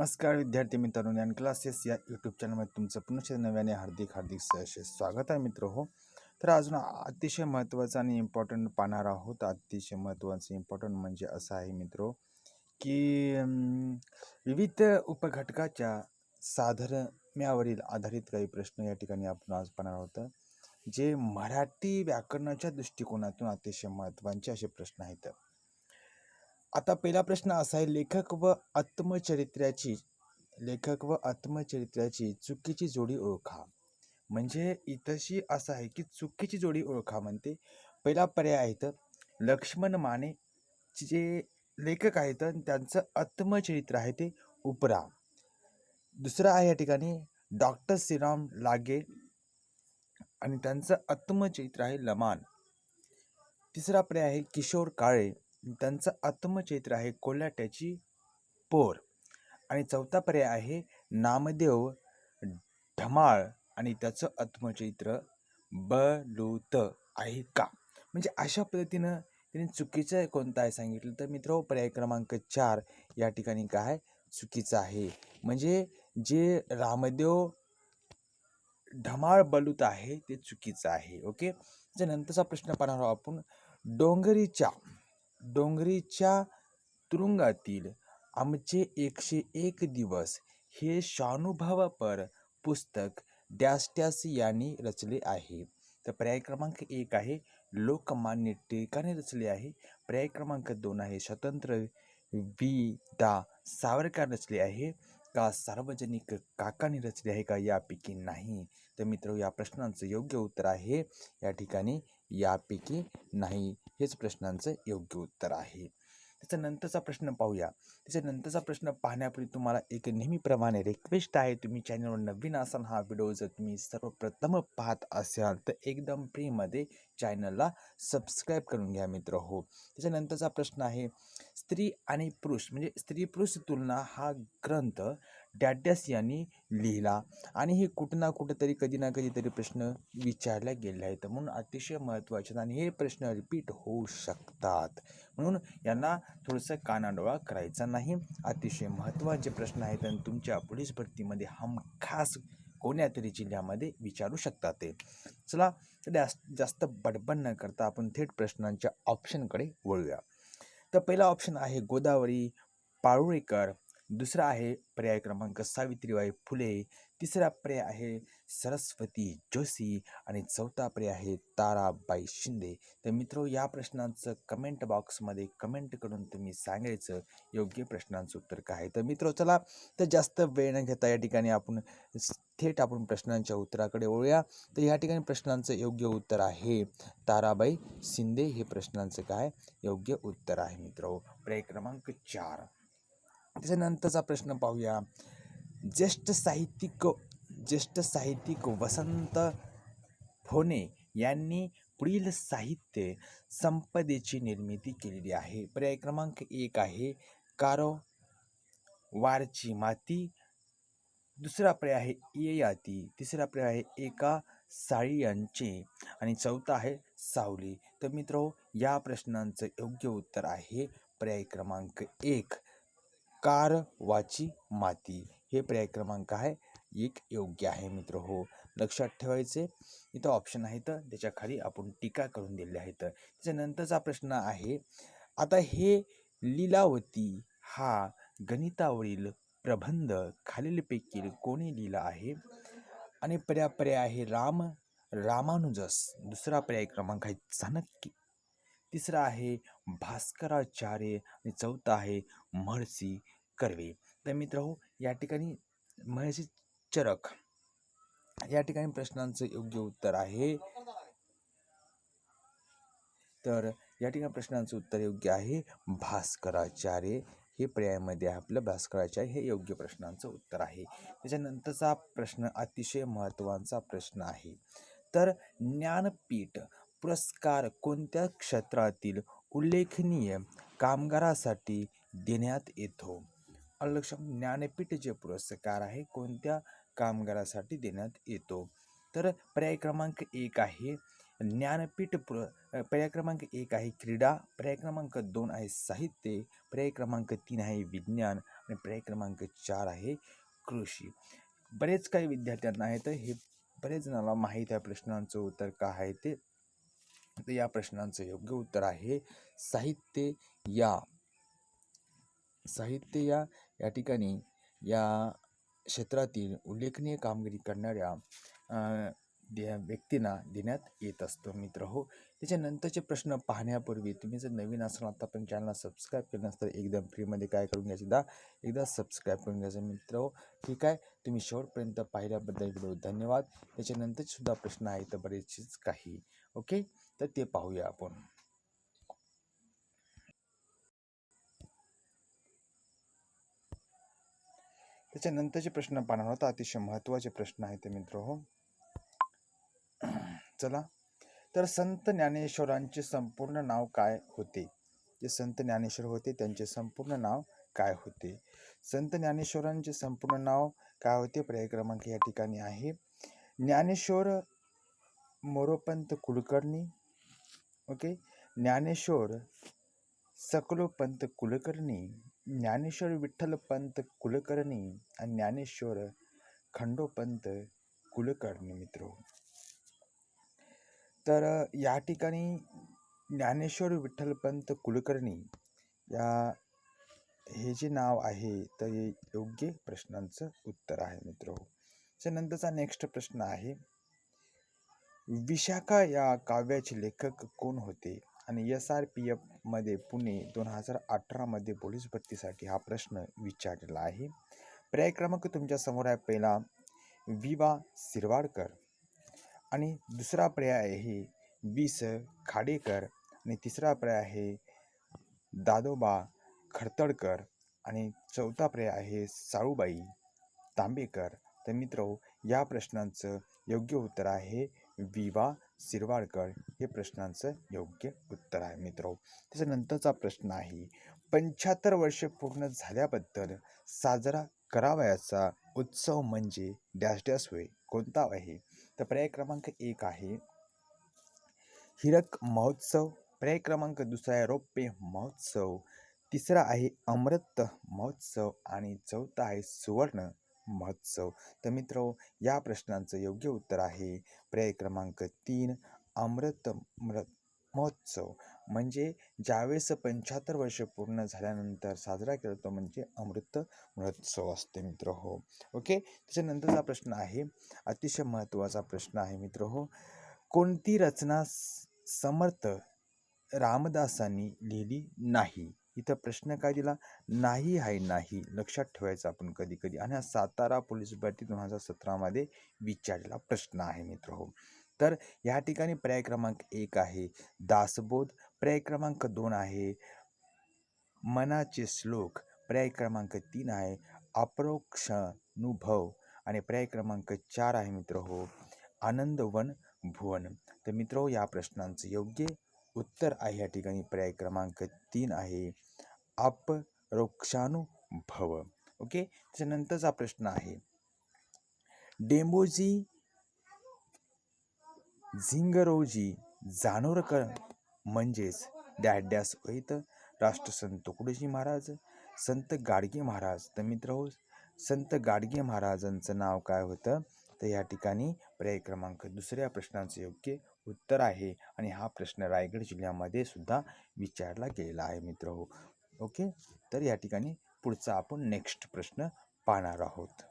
नमस्कार विद्यार्थी मित्रांनो ज्ञान क्लासेस या यूट्यूब चॅनलमध्ये तुमचं पुनश्च नव्याने हार्दिक हार्दिक सहर्ष स्वागत आहे मित्र हो. तर अजून अतिशय महत्त्वाचं आणि इम्पॉर्टंट पाहणार आहोत. अतिशय महत्त्वाचं इम्पॉर्टंट म्हणजे असं आहे मित्र हो, की विविध उपघटकाच्या साधर्म्यावरील आधारित काही प्रश्न या ठिकाणी आपण आज पाहणार आहोत. जे मराठी व्याकरणाच्या दृष्टिकोनातून अतिशय महत्त्वाचे असे प्रश्न आहेत. आता पहिला प्रश्न असा आहे लेखक व आत्मचरित्राची लेखक व आत्मचरित्राची चुकीची जोडी ओळखा. म्हणजे इथंशी असं आहे की चुकीची जोडी ओळखा म्हणते. पहिला पर्याय आहे तर लक्ष्मण माने जे लेखक आहेत त्यांचं आत्मचरित्र आहे ते उपरा. दुसरं आहे या ठिकाणी डॉक्टर श्रीराम लागे आणि त्यांचं आत्मचरित्र आहे लमान. तिसरा पर्याय आहे किशोर काळे. त्यांचं आत्मचरित्र आहे कोल्हाट्याची पोर. आणि चौथा पर्याय आहे नामदेव ढमाळ आणि त्याचं आत्मचरित्र बलूत आहे का? म्हणजे अशा पद्धतीनं त्यांनी चुकीचं कोणतं आहे सांगितलं? तर मित्र हो, पर्याय क्रमांक चार या ठिकाणी काय चुकीचं आहे. म्हणजे जे रामदेव ढमाळ बलूत आहे ते चुकीचं आहे. ओके? त्यानंतरचा प्रश्न पाहणार आहोत आपण डोंगरीच्या डोंगरीच्या तुरुंगातील आमचे एकशे एक दिवस हे शानुभवापर पुस्तक डॅस डॅश यांनी रचले आहे. तर पर्याय क्रमांक एक आहे लोकमान्य टिळकाने रचले आहे. पर्याय क्रमांक दोन आहे स्वतंत्र वी दा सावरकर रचले आहे. का सार्वजनिक काकाने रचले आहे का यापैकी नाही? तर मित्र या प्रश्नांचं योग्य उत्तर आहे. या ठिकाणी यापैकी नाही. हेच प्रश्नांचं योग्य उत्तर आहे. त्याच्यानंतरचा प्रश्न पाहूया. त्याच्यानंतरचा प्रश्न पाहण्यापूर्वी तुम्हाला एक नेहमीप्रमाणे रिक्वेस्ट आहे. तुम्ही चॅनलवर नवीन असाल हा व्हिडिओ जर तुम्ही सर्वप्रथम पाहत असाल तर एकदम फ्रीमध्ये चॅनलला सबस्क्राईब करून घ्या मित्र. हो. त्याच्यानंतरचा प्रश्न आहे स्त्री आणि पुरुष म्हणजे स्त्री पुरुष तुलना हा ग्रंथ डॅड्यास यांनी लिहिला. आणि हे कुठं ना कुठंतरी कधी ना कधीतरी प्रश्न विचारला गेले आहेत. म्हणून अतिशय महत्त्वाचे आहेत. आणि हे प्रश्न रिपीट होऊ शकतात. म्हणून यांना थोडंसं कानाडोळा करायचा नाही. अतिशय महत्त्वाचे प्रश्न आहेत. आणि तुमच्या पोलीस भरतीमध्ये हमखास कोण्या तरी जिल्ह्यामध्ये विचारू शकतात ते. चला तर जास्त जास्त बडबड न करता आपण थेट प्रश्नांच्या ऑप्शनकडे वळूया. तर पहिला ऑप्शन आहे गोदावरी पाळुळेकर दुसरा आहे पर्याय क्रमांक सावित्रीबाई फुले. तिसरा पर्याय आहे सरस्वती जोशी आणि चौथा पर्याय आहे ताराबाई शिंदे. तर मित्र या प्रश्नांचं कमेंट बॉक्समध्ये कमेंट करून तुम्ही सांगायचं योग्य प्रश्नांचं उत्तर काय आहे? तर मित्र चला तर जास्त वेळ न घेता या ठिकाणी आपण थेट आपण प्रश्नांच्या उत्तराकडे वळूया. तर या ठिकाणी प्रश्नांचं योग्य उत्तर आहे ताराबाई शिंदे. हे प्रश्नांचं काय? योग्य उत्तर आहे मित्र. पर्याय क्रमांक चार. त्याच्यानंतरचा प्रश्न पाहूया. ज्येष्ठ साहित्यिक ज्येष्ठ साहित्यिक वसंत फोने यांनी पुढील साहित्य संपदेची निर्मिती केलेली आहे. पर्याय क्रमांक एक आहे कारो वारची माती. दुसरा पर्याय आहे येयाती तिसरा पर्याय आहे एका साळीयांचे आणि चौथा आहे सावली. तर मित्र या प्रश्नांचं योग्य उत्तर आहे पर्याय क्रमांक एक. कारवाची माती. हे पर्याय क्रमांक आहे. एक योग्य आहे मित्र. हो. लक्षात ठेवायचे. इथं ऑप्शन आहेत. त्याच्याखाली आपण टीका करून दिले आहेत. त्याच्यानंतरचा प्रश्न आहे आता हे लीलावती हा गणितावरील प्रबंध खालीलपैकी कोणी लिहिला आहे? आणि पर्याय पर्याय आहे राम रामानुजस. दुसरा पर्याय क्रमांक आहे चाणक्य. तिसरा आहे भास्कराचार्य आणि चौथा आहे महर्षी कर्वे. तर मित्र हो या ठिकाणी महर्षी चरक या ठिकाणी प्रश्नांचं योग्य उत्तर आहे. तर या ठिकाणी प्रश्नांचं उत्तर योग्य आहे. भास्कराचार्य हे पर्यायामध्ये आपलं. भास्कराचार्य हे योग्य प्रश्नांचं उत्तर आहे. त्याच्यानंतरचा प्रश्न अतिशय महत्त्वाचा प्रश्न आहे. तर ज्ञानपीठ पुरस्कार कोणत्या क्षेत्रातील उल्लेखनीय कामगारासाठी देण्यात येतो. अलक्षम ज्ञानपीठ जे पुरस्कार आहे कोणत्या कामगारासाठी देण्यात येतो? तर पर्याय क्रमांक एक आहे ज्ञानपीठ पुर पर्याय क्रमांक एक आहे क्रीडा पर्याय क्रमांक दोन आहे साहित्य पर्याय क्रमांक तीन आहे विज्ञान आणि पर्याय क्रमांक चार आहे कृषी. बरेच काही विद्यार्थ्यांना आहे तर हे बरेच जणांना माहीत आहे प्रश्नांचं उत्तर काय आहे ते तर या प्रश्नांचं योग्य उत्तर आहे. साहित्य या. साहित्य या या ठिकाणी या क्षेत्रातील उल्लेखनीय कामगिरी करणाऱ्या दे व्यक्तींना देण्यात येत असतो मित्र. हो त्याच्यानंतरचे प्रश्न पाहण्यापूर्वी तुम्ही जर नवीन असाल आता पण चॅनलला सबस्क्राईब केलं नसतं एकदम फ्रीमध्ये काय करून घ्यायचं दा एकदा सबस्क्राईब करून घ्यायचं मित्र. हो ठीक आहे? तुम्ही शेवटपर्यंत पाहिल्याबद्दल व्हिडिओ धन्यवाद. त्याच्यानंतरसुद्धा प्रश्न प्रश्न आहेत बरेचसेच काही. ओके? तर ते पाहूया आपण. त्याच्यानंतरचे प्रश्न पाहणार होता अतिशय महत्त्वाचे प्रश्न आहेत मित्र हो. चला. तर संत ज्ञानेश्वरांचे संपूर्ण नाव काय होते? जे संत ज्ञानेश्वर होते त्यांचे संपूर्ण नाव काय होते? संत ज्ञानेश्वरांचे संपूर्ण नाव काय होते? पर्याय क्रमांक या ठिकाणी आहे. ज्ञानेश्वर मोरोपंत कुलकर्णी ओके? ज्ञानेश्वर सकलोपंत कुलकर्णी ज्ञानेश्वर विठ्ठलपंत कुलकर्णी आणि ज्ञानेश्वर खंडोपंत कुलकर्णी मित्र. तर या ठिकाणी ज्ञानेश्वर विठ्ठलपंत कुलकर्णी या हे जे नाव आहे तर हे योग्य प्रश्नांचं उत्तर आहे मित्र. त्यानंतरचा नेक्स्ट प्रश्न आहे. विशाखा या काव्याचे लेखक कोण होते? आणि एस आर पी एफमध्ये पुणे दोन हजार अठरामध्ये पोलीस भरतीसाठी हा प्रश्न विचारलेला आहे. पर्याय क्रमांक तुमच्यासमोर आहे. पहिला विवा शिरवाडकर. आणि दुसरा पर्याय आहे वि स खाडेकर. आणि तिसरा पर्याय आहे दादोबा खडतडकर. आणि चौथा पर्याय आहे साळूबाई तांबेकर. तर मित्र या प्रश्नांचं योग्य उत्तर आहे विवा शिरवाडकर हे प्रश्नांचं योग्य उत्तर आहे मित्र. त्याच्यानंतरचा प्रश्न आहे पंच्याहत्तर वर्षे पूर्ण झाल्याबद्दल साजरा करावयाचा उत्सव म्हणजे डॅश डॅश होय कोणता आहे? तर पर्याय क्रमांक एक आहे हिरक महोत्सव. पर्याय क्रमांक दुसरा आहे रौप्य महोत्सव. तिसरा आहे अमृत महोत्सव. आणि चौथा आहे सुवर्ण महोत्सव. तर मित्र या प्रश्नांचं योग्य उत्तर आहे पर्याय क्रमांक तीन अमृत मृत महोत्सव. म्हणजे ज्यावेळेस पंच्याहत्तर वर्ष पूर्ण झाल्यानंतर साजरा केला तो म्हणजे अमृत महोत्सव असते मित्र हो. ओके? त्याच्यानंतरचा प्रश्न आहे अतिशय महत्त्वाचा प्रश्न आहे मित्र हो. कोणती रचना समर्थ रामदासांनी लिहिली नाही? इथं प्रश्न काय दिला? नाही आहे नाही. लक्षात ठेवायचं आपण कधी कधी आणि हा सातारा पोलीस भरती दोन हजार सतरामध्ये विचारलेला प्रश्न आहे मित्र हो. तर या ठिकाणी पर्याय क्रमांक एक आहे. दासबोध. पर्याय क्रमांक दोन आहे. मनाचे श्लोक. पर्याय क्रमांक तीन आहे. अप्रोक्षानुभव. आणि पर्याय क्रमांक चार आहे मित्र हो. आनंदवन भुवन. तर मित्र हो, या प्रश्नांचं योग्य उत्तर आहे. या ठिकाणी पर्याय क्रमांक तीन आहे. अपरोक्षानुभव. ओके? त्याच्यानंतरचा प्रश्न आहे. डेंबोजी झिंगरोजी जानोरकर म्हणजेच डॅश डॅश होईत राष्ट्रसंत तुकडोजी महाराज संत गाडगे महाराज. तर मित्र हो संत गाडगे महाराजांचं नाव काय होतं? तर या ठिकाणी पर्याय क्रमांक दुसऱ्या प्रश्नाचं योग्य उत्तर आहे. आणि हा प्रश्न रायगड जिल्ह्यामध्ये सुद्धा विचारला गेलेला आहे मित्र हो. ओके? तर या ठिकाणी पुढचा आपण नेक्स्ट प्रश्न पाहणार आहोत.